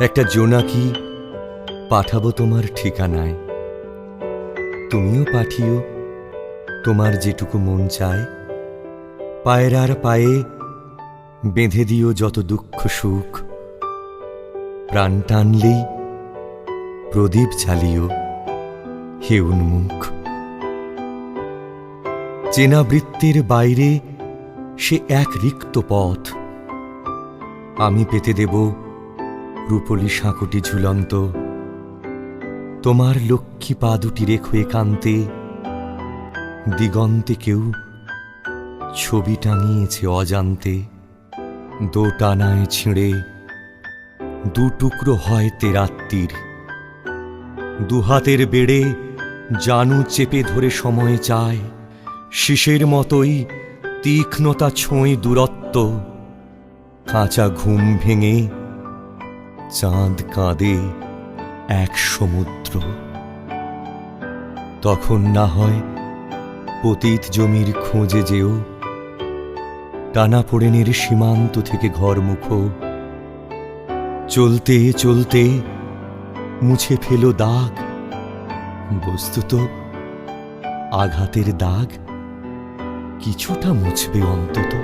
একটা জোনাকি পাঠাবো তোমার ঠিকানায়। তুমিও পাঠিও, তোমার যেটুকু মন চায়। পায়রার পায়ে বেঁধে দিও যত দুঃখ সুখ। প্রাণ টানলেই প্রদীপ জ্বালিও হে উন্মুখ। চেনা বৃত্তের বাইরে সে এক রিক্ত পথ। আমি পেতে দেব রূপলি সাঁকুটি ঝুলন্ত। তোমার লক্ষ্মী পা দুটি রেখো একান্তে। দিগন্তে কেউ ছবি টাঙিয়েছে অজান্তে। দোটানায় ছিঁড়ে দু টুকরো হয় তেরাত্তির। দুহাতের বেড়ে জানু চেপে ধরে সময় চায়। শিশের মতোই তীক্ষ্ণতা ছোঁয় দূরত্ব। কাঁচা ঘুম ভেঙে চাঁদ কাঁদে এক সমুদ্র। তখন না হয় পতিত জমির খোঁজে যেও, টানা পড়েনের সীমান্ত থেকে ঘর মুখো। চলতে চলতে মুছে ফেলো দাগ, বস্তুত আঘাতের দাগ, কিছুটা মুছবে অন্তত।